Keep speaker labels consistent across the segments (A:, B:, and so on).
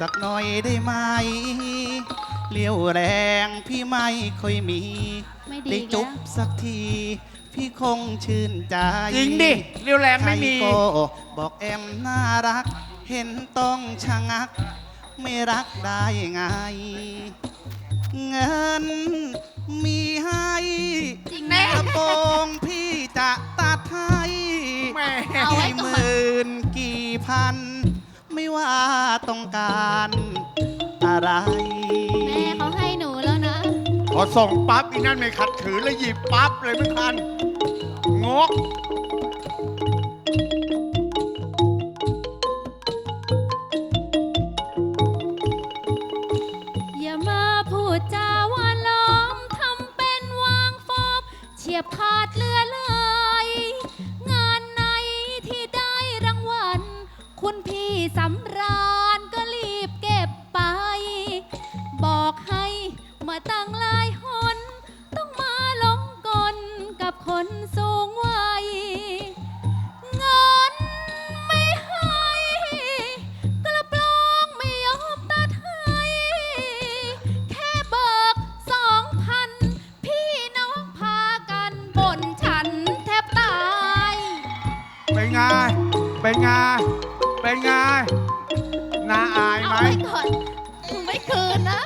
A: สักหน่
B: อยได้ไหมเลี้ยวแรงพี่ไม่ค่อยมี
A: ไม่ดี
B: ได้
A: อีก
B: จุบ
A: แล้ว
B: สักที พี่คงชื่นใจ
C: จริงดิเรียวแรงไม่มี
B: ใครก็บอกแอมน่ารัก เห็นต้องชะงัก ไม่รักได้ไง เงินมีให้
A: จริง
B: ก
A: แน่
B: ระโปรงพี่จะตัดให้
C: แม่
A: เอาไว้
B: กี่
A: ก่อน
B: หมื่นกี่พันไม่ว่า ต้องการอะไร
A: แม่เขาให้หนูแล้วนะ
C: พอส่งปั๊บอีนั่นไม่ขัดขืนเลยหยิบปั๊บเลยไม่ทันงก
A: สูงวัยเงินไม่ให้กระโปรงไม่ยอมตัดให้แค่เบิกสองพันพี่น้องพากันบ่นฉันแทบตาย
C: เป็นไง เป็นไง เป็นไง น่าอาย
A: เอา
C: ไหม
A: ไว้ก่อนมึงไม่คืนนะ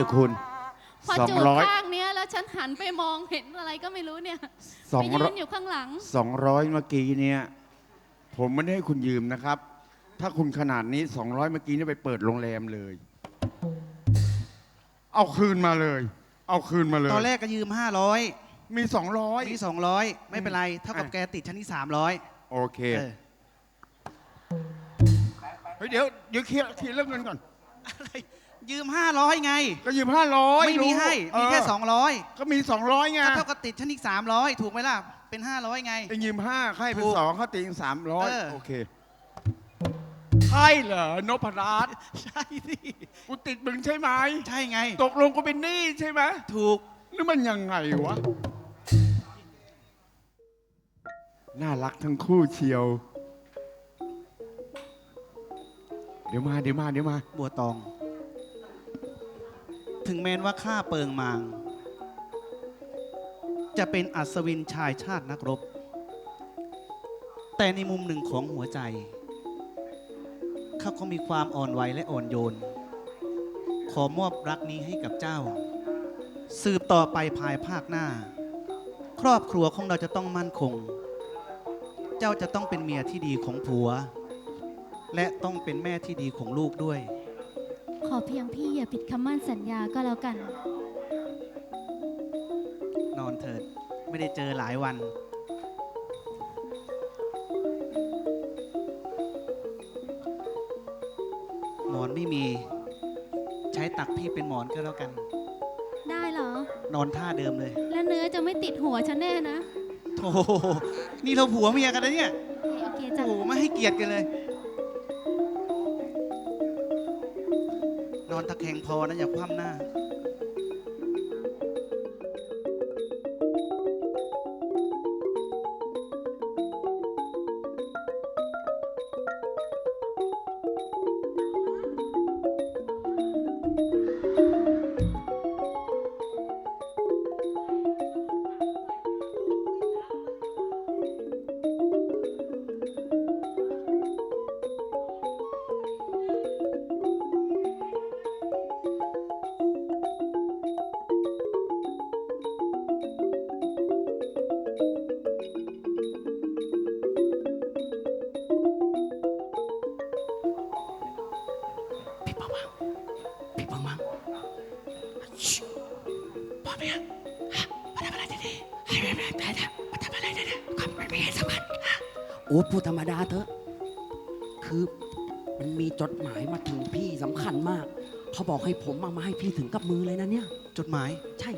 A: นี้ได้ไหม
C: นี่คุณ
A: พอ
C: สอง
A: จูบ
C: ร้อย
A: ข้างเนี้ยแล้วฉันหันไปมองเห็นอะไรก็ไม่รู้เนี่ย
C: สอง
A: ไป
C: ร้
A: ยื
C: อย
A: นอยู่ข้างหลัง
C: สองร้อยเมื่อกี้เนี่ย ผมไม่ได้ให้คุณยืมนะครับ ถ้าคุณขนาดนี้สองร้อยเมื่อกี้เนี่ยไปเปิดโรงแรมเลย เอาคืนมาเลย เอาคืนมาเลย
B: ตอนแรกก็ยืม 500
C: มีสองร้อย
B: มี200 ไม่เป็นไร เท่ากับ
C: อะ
B: แกติดชั้นที่ 300
C: โอเค
B: เออ
C: เฮ้ยเดี๋ยวเดี๋ยวเคลียร์เคลียร์เรื่องเงินก่อน
B: อะไร ยืม 500 ไง
C: ก็ยืมห้าร้อย
B: ไม่มีให้ มีแค่ 200
C: ก็มีสองร้อยไง
B: ก็เท่ากับติดชั้นที่300 ถูกไหมล่ะ เป็น 500 ไง
C: เองยืมห้าให้เป็น
B: ถูก
C: สองเขาตีสามร้อย
B: เออ
C: โอเคใช่เหรอนพรัตน์
B: ใช่สิ
C: กูติดมึงใช่ไหม
B: ใช่ไง
C: ตกลงกูเป็นหนี้ใช่ไหม
B: ถูก
C: นี่มันยังไงวะ น่ารักทั้งคู่เชียว เดี๋ยวมาเดี๋ยวมาเดี๋ยวมา
B: บัวตอง ถึงแม้นว่าข้าเปิงมาง จะเป็นอัศวินชายชาตินักรบ แต่ในมุมหนึ่งของหัวใจเขาก็มีความอ่อนไหวและอ่อนโยน ขอมอบรักนี้ให้กับเจ้า สืบต่อไปภายภาคหน้า ครอบครัวของเราจะต้องมั่นคง เจ้าจะต้องเป็นเมียที่ดีของผัว และต้องเป็นแม่ที่ดีของลูกด้วย
A: ขอเพียงพี่อย่าผิดคำมั่นสัญญาก็แล้วกัน
B: นอนเถิดไม่ได้เจอหลายวัน หมอนไม่มี ใช้ตักพี่เป็นหมอนก็แล้วกัน
A: ได้เหรอ
B: นอนท่าเดิมเลย
A: แล้วเนื้อจะไม่ติดหัวฉันแน่นะ
B: โอ้โหนี่เราผัวเมียกันนะเนี่ย
A: โอเคโอเคจ้ะ
B: โอ้โหไม่ให้เกียรติกันเลย อนตะแคงพอนะอย่าคว่ำหน้า
D: มา โอ้พูดธรรมดาเถอะ คือมันมีจดหมายมาถึงพี่สำคัญมาก เขาบอกให้ผมมามาให้พี่ถึงกับมือเลยนะเนี่ย
B: จดหมาย
D: ใช่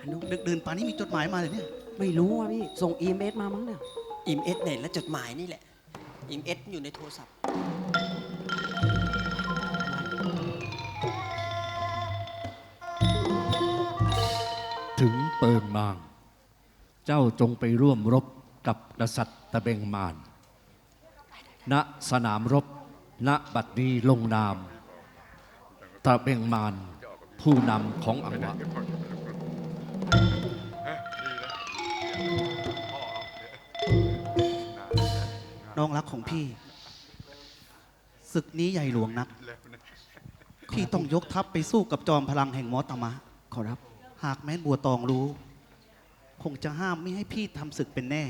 D: ฮันนุ
B: ดึกดื่นป่านนี้มีจดหมายมาเลยเนี่ย
D: ไม่รู้อะพี่ ส่งอีเมลมามั้งเนี่ย
E: อิมเอสเนี่ยและจดหมายนี่แหละ อิมเอสอยู่ในโทรศัพท์
F: ถึงเปิงมาง เจ้าจงไปร่วมรบ กับกษัตริย์ตะเบงมาน ณสนามรบ ณบัดนี้ลงนาม ตะเบงมาน ผู้นำของอังวะ
B: น้องรักของพี่ศึกนี้ใหญ่หลวงนัก พี่ต้องยกทัพไปสู้กับจอมพลังแห่งมอตมะ
D: ขอรับ
B: หากแม้นบัวตองรู้ คงจะห้ามไม่ให้พี่ทำศึกเป็นแน่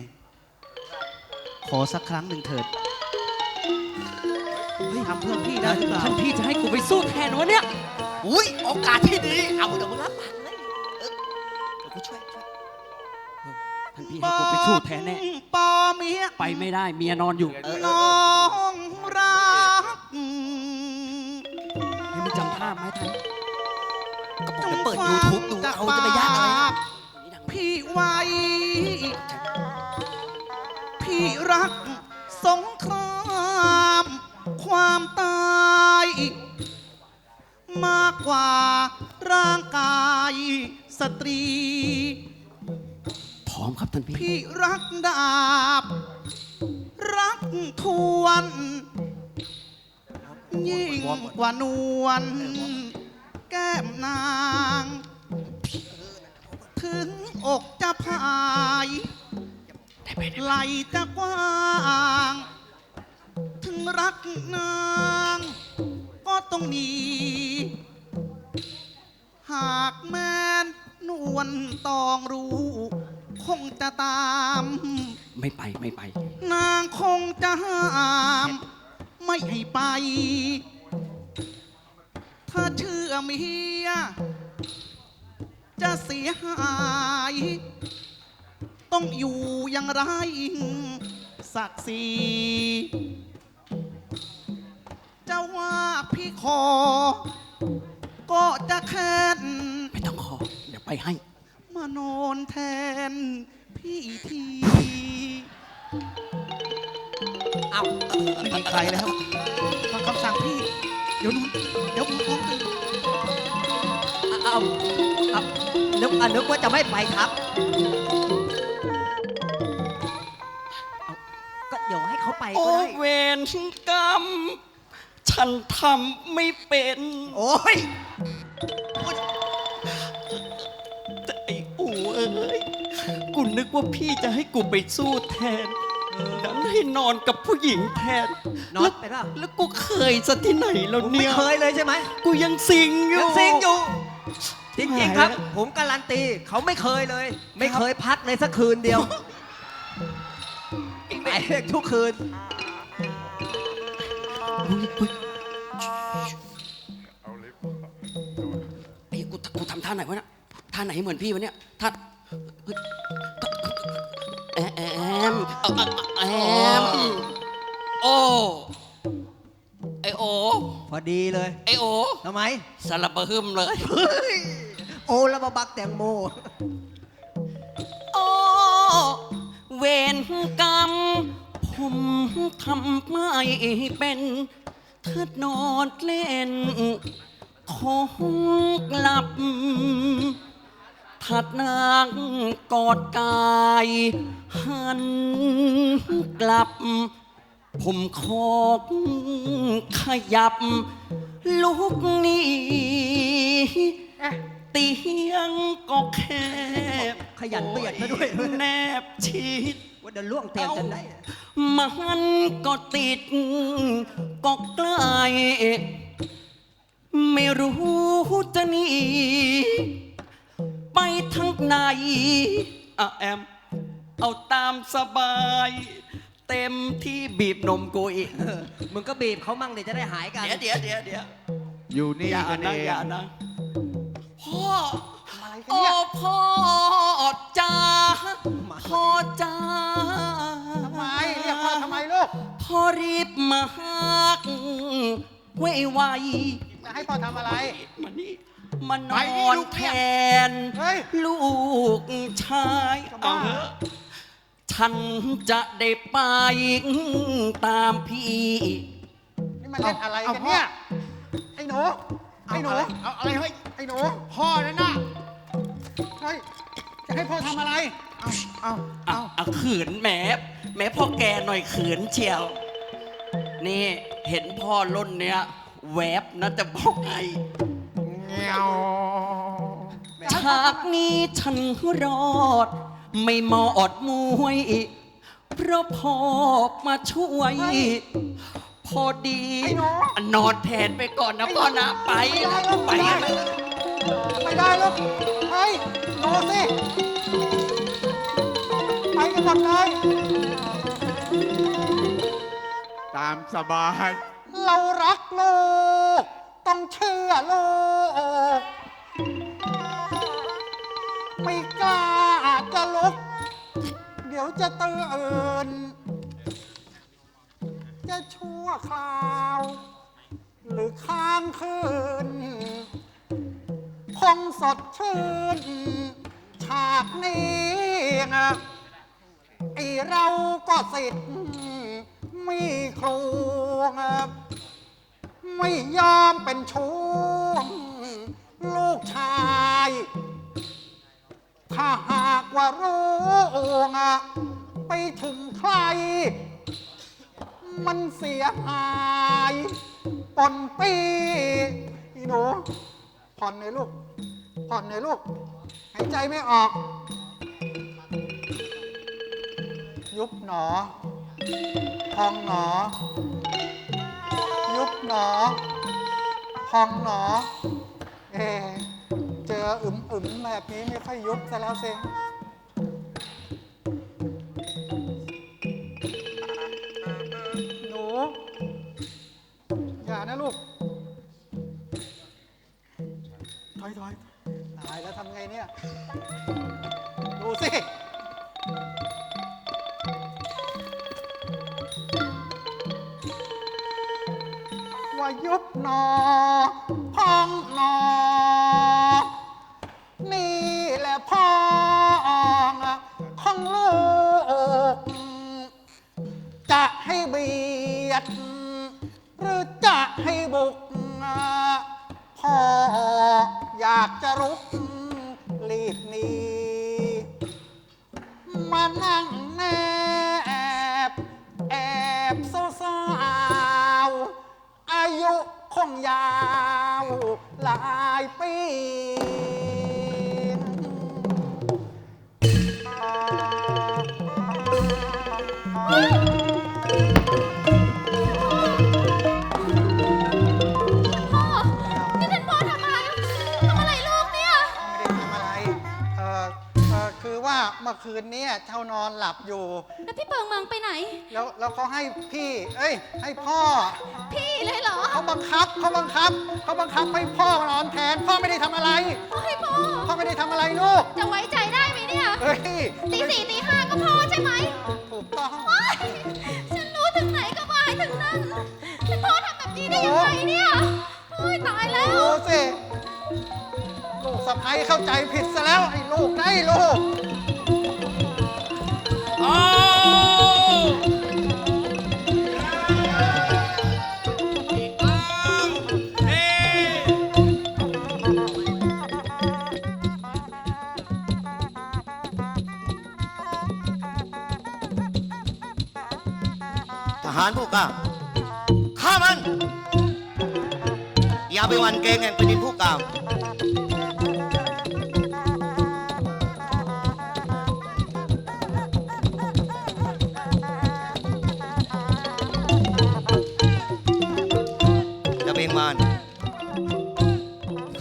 B: ขอสักครั้งหนึ่งเถิด
D: เฮ้ยทำเพื่อพี่ได้หรือเปล่าท่านพี่จะให้กูไปสู้แทนวะเนี่ย
E: อุ้ยโอกาสที่ดี เอาเดี๋ยวมึงรับปากเลยเออเดี๋ยวกูช่วยช่วย
D: ท่านพี่ให้กูไปสู้แทนแน่
B: ปอเมีย
D: ไปไม่ได้เมียนอนอยู่
B: น้องรัก
D: ให้มันจำภาพไหมท่าน
E: ก็บอกเดี๋ยวเปิด YouTube ดูเอาจะไปยากอะไรนี่ดัง
B: พี่ไว้ ว่าร่างกายสตรี
D: พร้อมครับท่านพี่
B: พี่รักดาบ รักทวน ยิ่งกว่านวลแก้มนาง ถึงอกจะพายไหลจะกว้าง ถึงรักนาง ก็ต้องหนี หากแม้นนวลตองรู้ คงจะตาม
D: ไม่ไปไม่ไป
B: นางคงจะห้าม ไม่ให้ไป ถ้าเชื่อเมียจะเสียหาย ต้องอยู่อย่างไรศักดิ์ศรีจะว่าพี่ขอ ก็จะแค้น
D: ไปให้
B: มานอนแทนพี่ที
E: เอ้า
B: ไม่มีใครแล้วฟังคำสั่งพี่ เดี๋ยวนู้นเดี๋ยวผมตื่น
E: เอาเอานึกอะนึกว่าจะไม่ไปครับก็เดี๋ยวให้เขาไป
G: โอ้
E: ก็ได้
G: เวรกรรม ฉันทำไม่เป็น
E: โอ้ย
G: นึกว่าพี่จะให้กูไปสู้แทนดันให้นอนกับผู้หญิงแทน
E: นอนไปเปล่า
G: แล้วกูเคยซะที่ไหนแล้ว
E: ผมไม่
G: เนี่ย
E: เคยเลยใช่ไหม
G: กูยังซิงอยู่
E: ยังซิงอยู่ จริงๆครับ
G: หายแล้ว
E: ผมการันตีเขาไม่เคยเลย ไม่เคยพักเลยสักคืนเดียวไปทุกคืน
D: ไอ้กูกูทำท่าไหนวะเนี่ยท่าไหนเหมือนพี่วะเนี่ยท่าเฮ้ยแอ มแอมเอาเอาแอมโอ้ไอโอ
E: พอดีเลย
D: ไอโอ
E: ทำไม
D: สารบะฮึมเลย
E: โอแล้วมาบักแตงโม
G: โอ้เวรกรรม ผมทำไม่เป็นเถิดนอนเล่น คงกลับ ถัดนางกอดกาย หันกลับ ผมขอขยับ ลุกหนี้ เตียงก็แคบ
E: ขยันเปียกซะด้วย
G: แนบชิด
E: ว่าเดินล่วงเตียงกันได้
G: มันก็ติด ก็ใกล้ ไม่รู้จะหนี ไปทั้งไหนอะแอม เอาตามสบาย เต็มที่บีบนมกูยเออ
E: มึงก็บีบเขามั่งเดี๋ยวจะได้หายกัน
G: เดี๋ยวเดี๋ยวเดี๋ยวเดี๋ยว
C: อยู่นี่
G: อย่า
C: กัอ่าน
G: นนะ
C: เอง
G: อย่าอ่านนะพ่อพ่อจ้าพ่อจ้า ทำไมเรียกพ่อทำไม
E: ลูก
G: พ่อรีบมาหักไว้ไว
E: จะให้พ่อทำอะไร
G: มานี่ มาน
E: ไปนี่
G: อน
E: ลูก
G: แท
E: เนี่ย
G: น
E: เฮ้ย
G: ลูกชาย
E: จะบ้า
G: เอาเถอะฉันจะได้ไปตามพี่
E: นี่มันเล่นอะไรกันเนี่ย ไอ้หนู ไอ้หนู
C: เอาอะไรเฮ้ย
E: ไอ้หนู
C: พ่อนั่นน่ะ
E: เฮ้ย จะให้พ่อทำอะไร
C: เอาเอา
G: อะอะขืนแหมแหมพ่อแกหน่อยขืนเชียว นี่เห็นพ่อล้นเนี้ยแวบนะจะบอกไง
C: เงี้ยว
G: ฉากนี้ฉันรอด ไม่มอดมวยเพราะพ่อมาช่วย พอดี
E: น
G: อนแทนไปก่อนนะพ่อนะไป
E: ไม่ได้ลูก
G: ไป
E: ไม่ได้ไม่ได้ลูกเฮ้ยหนูสิไปกันหมดเลย
C: ตามสบาย
E: เรารักลูก ต้องเชื่อลูกไม่กล้าจะลุก เดี๋ยวจะตื่นจะชั่วคราว หรือค้างคืน คงสดชื่น ฉากนี้นะไอเราก็สิทธิ์มีครูนะ ไม่ยอมเป็นชู้ลูกชาย ถ้าหากว่ารู้นะไปถึงใคร มันเสียหายปนปีอีหนูผ่อนหนลูกผ่อนหนลูก หายใจไม่ออก ยุบหนอ พองหนอ ยุบหนอพองหนอเอเจออึมอึมๆแบบนี้ไม่ค่อยยุบซะแล้วเรุกรีบหนีมานั่งแนบแอบสาวๆอายุคงยาวหลายปี มื่อคืนเนี้เจ้านอนหลับอยู่
A: แล้วพี่เปิงเมืองไปไหน
E: แล้วแล้วเขาให้พี่ เอ้ย ให้พ่อ
A: พี่เลยเหรอ
E: เขาบังคับเขาบังคับเขาบังคับให้พ่อนอนแทน พ่อไม่ได้ทำอะไร
A: โอ้ยพ่อ
E: พ่อไม่ได้ทำอะไรลูก
A: จะไว้ใจได้ไหมเนี่ย
E: เฮ้ย
A: ตีสี่ตีห้าก็พ่อใช่ไหม
E: ถูกต้อง
A: โอ๊ยฉันรู้ถึงไหนก็บายถึงนั่นท่านพ่อทำแบบนี้ได้ยังไงเนี่ยโอ้ยตายแล้ว
E: ดูสิ ลูกสะพ้ยเข้าใจผิดซะแล้วไอ้ลูกนะไอ้ลูก
H: อย่าไปวันเกงแห่งแผ่นดินผู้กล้าจะเบงมาน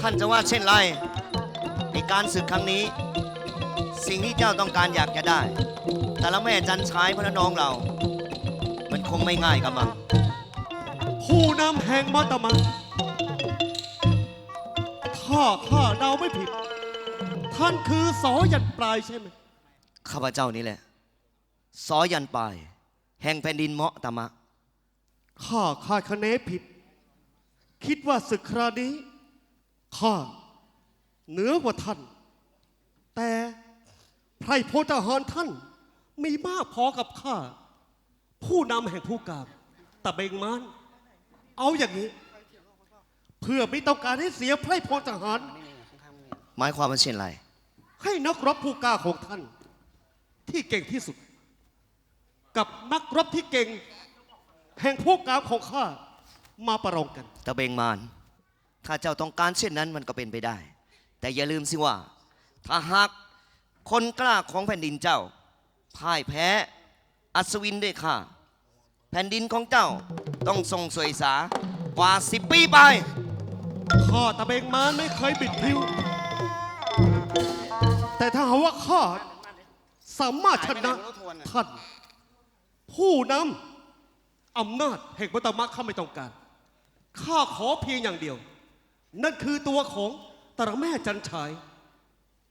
H: ท่านจะว่าเช่นไร ในการศึกครั้งนี้ สิ่งที่เจ้าต้องการอยากจะได้ แต่ละแม่จันชายพระน้องเรา มันคงไม่ง่ายกับมัง
I: ผู้นำแห่งมัตตมัน ถ้าข้าเดาไม่ผิด ท่านคือสอยันปลายใช่ไหม
H: ข้าพเจ้านี่แหละ สอยันปลาย แห่งแผ่นดินเมาะตะมะ
I: ข้าคาดคะเนผิด คิดว่าศึกครานี้ ข้าเหนือกว่าท่าน แต่ไพรพลทหารท่านมีมากพอกับข้า ผู้นำแห่งผู้กามตะเบงมาน เอาอย่างนี้เพื่อไม่ต้องการให้เสียไพรพลทหาร
H: หมายความว่าเช่นไร
I: ให้นักรบผู้กล้าของท่าน ที่เก่งที่สุด กับนักรบที่เก่ง แห่งผู้กล้าของข้ามาประลองกัน
H: ตะเบงมาน ถ้าเจ้าต้องการเช่นนั้นมันก็เป็นไปได้ แต่อย่าลืมสิว่า ถ้าหากคนกล้าของแผ่นดินเจ้าพ่ายแพ้ อัศวินด้วยข้าแผ่นดินของเจ้าต้องทรงสวยสากว่าสิบปีไป
I: ข้าตะเบงมานไม่เคยบิดพริ้ว แต่ถ้าหากว่าข้าสามารถชนะท่าน ผู้นำอำนาจแห่งวัตมะข้าไม่ต้องการข้าขอเพียงอย่างเดียว นั่นคือตัวของตระแม่จันฉาย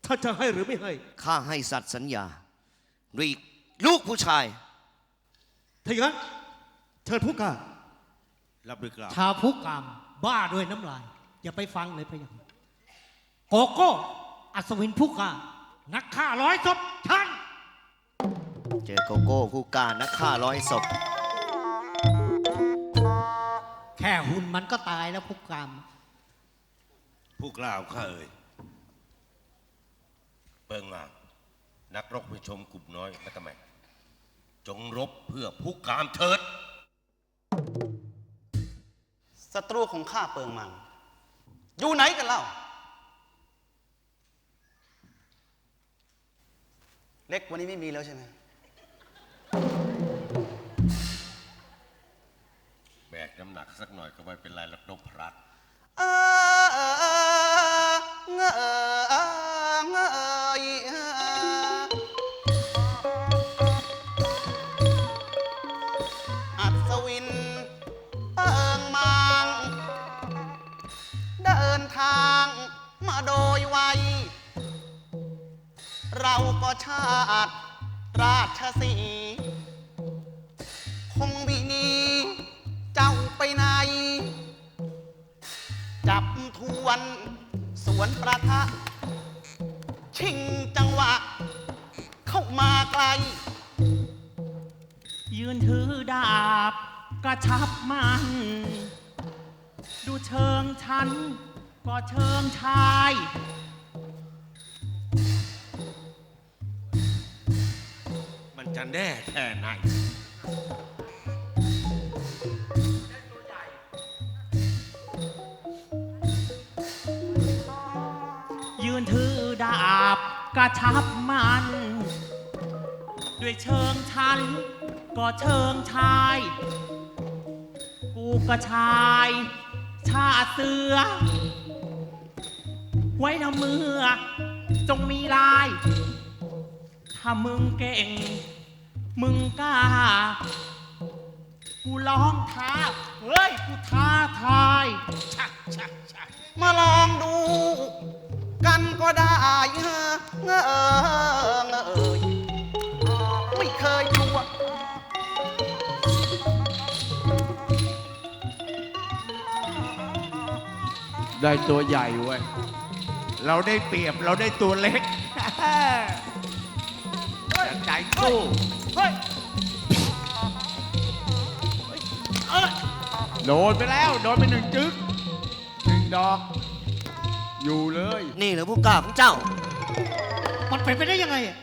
I: ท่านจะให้หรือไม่ให้
H: ข้าให้สัตว์สัญญาด้วยลูกผู้ชาย
I: ถ้าอย่างนั้นเชิญผู้กล้า
C: รับด้วยกล่าว
J: ชาวพุกกามบ้าด้วยน้ำลาย อย่าไปฟังเลยพะยะค่ะโกโก้อัศวินพุกกานักฆ่าร้อยศพท่าน
H: เจอโกโก้ผู้กล้านักฆ่าร้อยศพ
J: แค่หุ่นมันก็ตายแล้วพุกกาม
K: ผู้กล่าวข้าเอ่ยเปิงงามนักรบผู้ชมกลุ่มน้อยและตะแมงจงรบเพื่อผู้กามเถิด
B: ศัตรูของข้าเปิงมัง อยู่ไหนกันเล่า เล็กวันนี้ไม่มีแล้วใช่ไหม
K: แบกน้ำหนักสักหน่อยก็ไม่เป็นไรหรอกนพรัตน์
B: เออเออเออเงอเอ ชาติ ราชสี คงมีนี เจ้าไปไหน จับทวนสวนประทะ ชิงจังหวะ เข้ามาไกล
J: ยืนถือดาบกระชับมัน ดูเชิงฉัน ก็เชิงชาย
K: จะแน่แค่ไหน
J: ยืนถือดาบกระชับมัน ด้วยเชิงชัน ก็เชิงชาย กูก็ชาย ชาติเสือ ไว้นะเมื่อ จงมีลาย ถ้ามึงเก่ง มึงกล้า กูร้องท้า เฮ้ย กูท้าทายชักชักชัก
B: มาลองดู กันก็ได้เงอเงอเอยไม่เคยชัว
C: ได้ตัวใหญ่เว้ย เราได้เปรียบเราได้ตัวเล็กแต่ใจสู้ โดนไปแล้ว โดนไปหนึ่งจึ๊กหนึ่งดอก อยู่เลย
H: นี่เหรือผู้กล้าของเจ้า
J: มันเป็นไปได้ยังไงอะ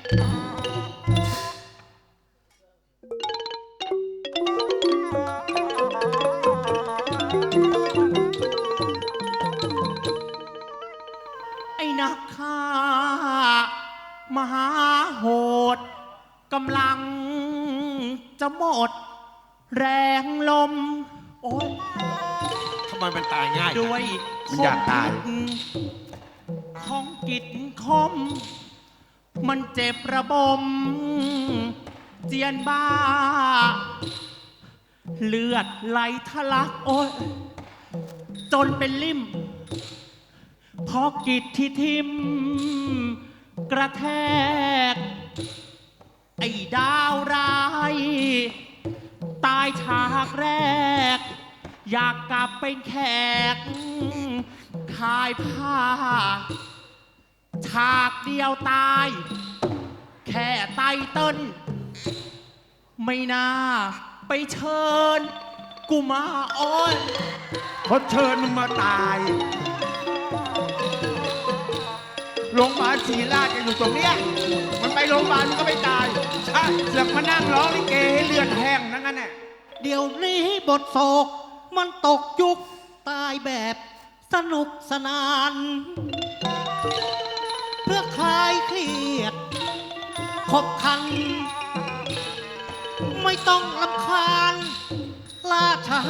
K: ตายง่ายจัง
J: ด้วย
C: มันอยากตาย
J: ของกิจคม มันเจ็บระบม เจียนบ้า เลือดไหลทะลักโอ้ยจนเป็นลิ่มพอกิจที่ทิม กระแทก ไอ้ดาวร้าย ตายฉากแรก อยากกลับเป็นแขกขายผ้า ฉากเดียวตาย แค่ไตเติ้ลไม่น่า ไปเชิญ กูมาอ้อน
C: เขาเชิญมึงมาตายโรงพยาบาลศรีราชจะอยู่ตรงเนี้ย มันไปโรงพยาบาลมันก็ไม่ตายใช่เสือกมานั่งร้องลิเกให้เลือดแห้งนั่นแหละ
L: เดี๋ยวนี้บทโศก มันตกยุคตายแบบสนุกสนาน เพื่อคลายเครียดขบขัน ไม่ต้องลำคาญล่าช้า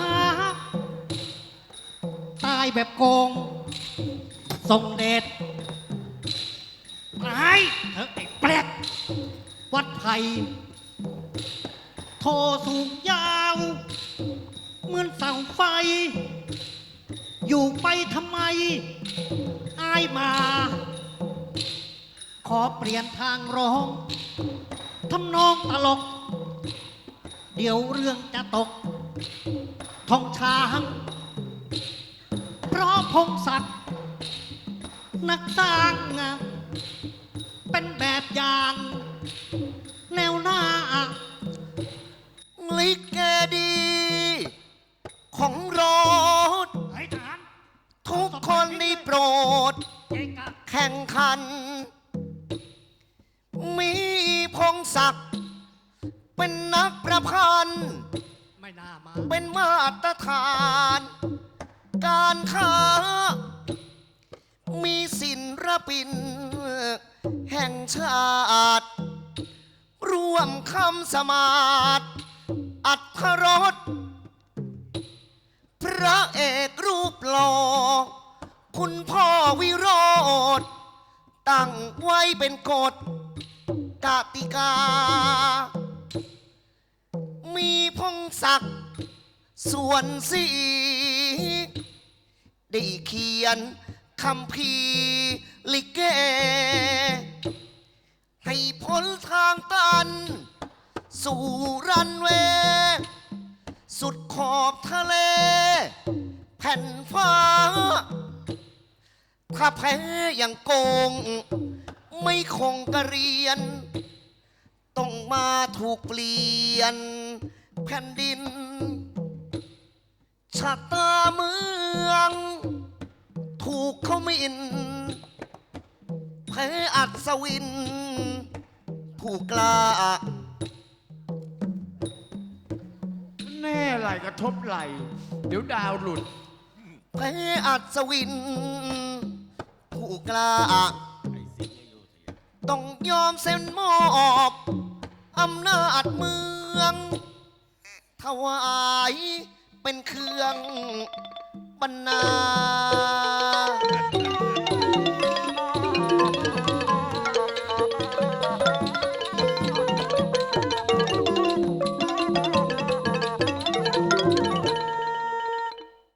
L: ตายแบบโกงส่งเดชไอ้เธอไอ้แปลกวัดไผ่โทสูงยาว เหมือนเสาไฟ อยู่ไปทำไมอายมา ขอเปลี่ยนทางร้องทำนองตลก เดี๋ยวเรื่องจะตกท้องช้างเพราะพงศักดิ์นักสร้างเป็นแบบอย่าง แนวหน้า
H: ลิเกดี ของรถ
L: ไอ้ทหาร
H: ทุกคนนี่โปรด
L: เจ๊กะ
H: แข่งขัน มีพงศักดิ์เป็นนักประพันธ์
L: ไม่น่ามา
H: เป็นมาตรฐาน การค้า มีศิลปิน แห่งชาติ ร่วมคำสมาธิอัธรส พระเอกรูปหล่อคุณพ่อวิโรธตั้งไว้เป็นกฎกติกา มีพงศักดิ์ส่วนสีได้เขียนคำพีร์ลิเก ให้พ้นทางตัน สู่รันเวย์ สุดขอบทะเล แผ่นฟ้า ถ้าแพ้อย่างโกง ไม่คงกระเรียน ต้องมาถูกเปลี่ยน แผ่นดินชะตาเมือง ถูกเขามินแพ้อัศวินผู้กล้า
C: แน่ไหลกระทบไหล เดี๋ยวดาวหลุด
H: ไปอัศวิน ผู้กล้า ต้องยอมเซ็นมอบอำนาจเมืองถวายเป็นเครื่องบรรณา